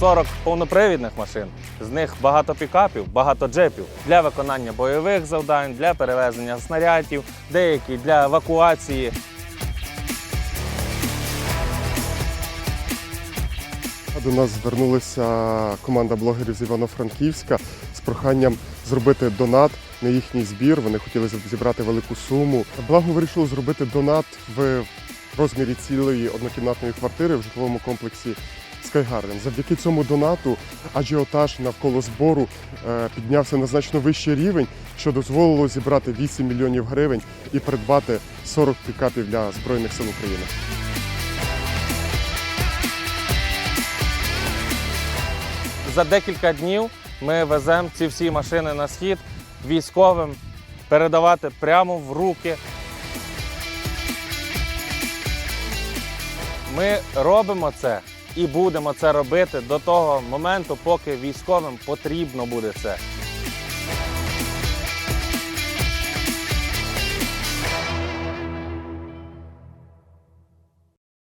40 повнопривідних машин. З них багато пікапів, багато джепів для виконання бойових завдань, для перевезення снарядів, деякі для евакуації. До нас звернулася команда блогерів з Івано-Франківська з проханням зробити донат на їхній збір. Вони хотіли зібрати велику суму. Благо вирішили зробити донат в розмірі цілої однокімнатної квартири в житловому комплексі Sky Garden. Завдяки цьому донату ажіотаж навколо збору е, піднявся на значно вищий рівень, що дозволило зібрати 8 мільйонів гривень і придбати 40 пікапів для Збройних сил України. За декілька днів ми веземо ці всі машини на схід військовим передавати прямо в руки. Ми робимо це і будемо це робити до того моменту, поки військовим потрібно буде це.